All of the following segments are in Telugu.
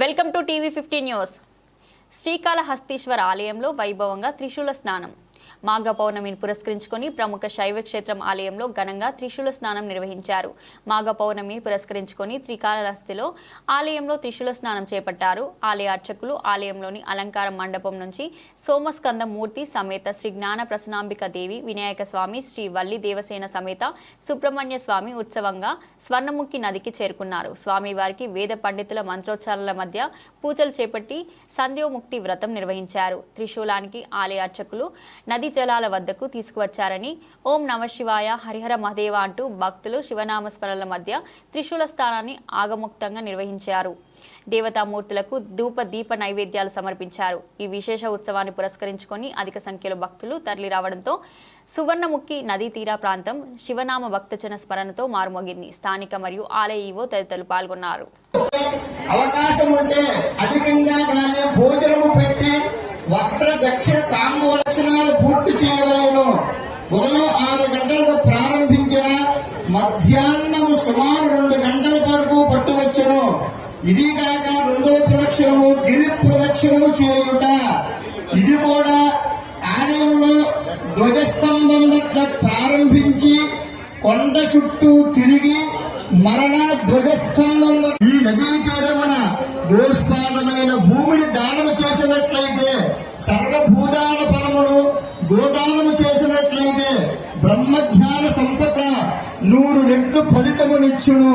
Welcome to TV fifty news. Srikalahastiswara ఆలయంలో వైభవంగా త్రిశూల స్నానం. మాఘ పౌర్ణమిని పురస్కరించుకొని ప్రముఖ శైవ క్షేత్రం ఆలయంలో ఘనంగా త్రిశూల స్నానం నిర్వహించారు. మాఘ పౌర్ణమి పురస్కరించుకొని శ్రీకాళహస్తిలో ఆలయంలో త్రిశూల స్నానం చేపట్టారు. ఆలయ అర్చకులు ఆలయంలోని అలంకార మండపం నుంచి సోమస్కంద మూర్తి సమేత శ్రీ జ్ఞాన ప్రసనాంబిక దేవి వినాయక స్వామి శ్రీ వల్లి దేవసేన సమేత సుబ్రహ్మణ్య స్వామి ఉత్సవంగా స్వర్ణముఖి నదికి చేరుకున్నారు. స్వామివారికి వేద పండితుల మంత్రోచ్చారాల మధ్య పూజలు చేపట్టి సంధ్యోముక్తి వ్రతం నిర్వహించారు. త్రిశూలానికి ఆలయ అర్చకులు నది జలాల వద్దకు తీసుకువచ్చారని ఓం నమశివాయ హరిహర మహదేవ అంటూ భక్తులు శివనామస్మరణల మధ్య త్రిశూల స్థానాన్ని ఆగముక్తంగా నిర్వహించారు. దేవతామూర్తులకు ధూప దీప నైవేద్యాలు సమర్పించారు. ఈ విశేష ఉత్సవాన్ని పురస్కరించుకొని అధిక సంఖ్యలో భక్తులు తరలి రావడంతో సువర్ణముఖి నదీ తీరా ప్రాంతం శివనామ భక్తజన స్మరణతో మారుమోగింది. స్థానిక మరియు ఆలయ ఈవో తదితరులు పాల్గొన్నారు. అవకాశం ఉంటే అధికంగా భోజనము పెట్టి శాస్త్ర దక్షిణ తాంబూలక్షణాలు పూర్తి చేయవలను. ఉదయం ఆరు గంటలకు ప్రారంభించిన మధ్యాహ్నము సుమారు రెండు గంటల వరకు పట్టువచ్చును ఇది కాక రెండవ ప్రదక్షిణము గిరి ప్రదక్షిణము చేయుట. ఇది కూడా ఆలయంలో ధ్వజస్తంభం వద్ద ప్రారంభించి కొండ చుట్టూ తిరిగి మరణ ధ్వజస్తంభం ఈ నదీ తీరమున దోష్పాదమైన భూమిని దానము చేసినట్లయితే సర్వభూదాన పరమును గోదానము చేసినట్లయితే బ్రహ్మజ్ఞాన సంపద నూరు రెట్లు ఫలితమునిచ్చును.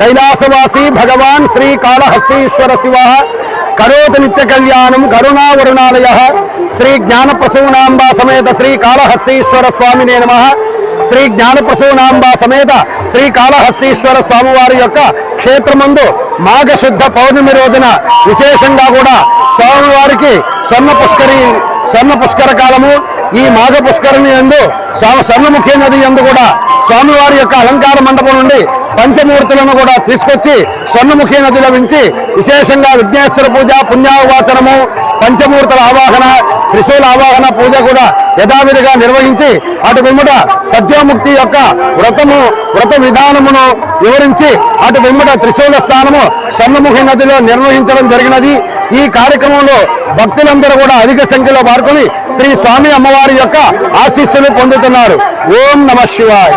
కైలాసవాసి భగవాన్ శ్రీ కాళహస్తీశ్వర శివ. కరోతు నిత్య కళ్యాణం కరుణావరుణాలయ శ్రీ జ్ఞాన సమేత శ్రీ కాళహస్తీశ్వర స్వామినే నమ. శ్రీ జ్ఞాన ప్రసూనాంబ సమేత శ్రీ కాళహస్తీశ్వర స్వామివారి యొక్క క్షేత్రమందు మాఘశుద్ధ పౌర్ణమి రోజున విశేషంగా కూడా స్వామివారికి స్వర్ణ పుష్కరి స్వర్ణ పుష్కర కాలము. ఈ మాఘ పుష్కరిణి ఎందు స్వామి స్వర్ణముఖి నది ఎందు కూడా స్వామివారి యొక్క అలంకార మండపం నుండి పంచమూర్తులను కూడా తీసుకొచ్చి స్వర్ణముఖి నదిలో ఉంచి విశేషంగా విఘ్నేశ్వర పూజ పుణ్యావాచనము పంచమూర్తుల ఆవాహన త్రిశూల ఆవాహన పూజ కూడా యథావిధిగా నిర్వహించి అటు వెంబట సత్యముక్తి యొక్క వ్రతము వ్రత విధానమును వివరించి అటు వెంబట త్రిశూల స్థానము స్వర్ణముఖి నదిలో నిర్వహించడం జరిగినది. ఈ కార్యక్రమంలో భక్తులందరూ కూడా అధిక సంఖ్యలో పాల్గొని శ్రీ స్వామి అమ్మవారి యొక్క ఆశీస్సులు పొందుతున్నారు. ఓం నమ శివాయ్.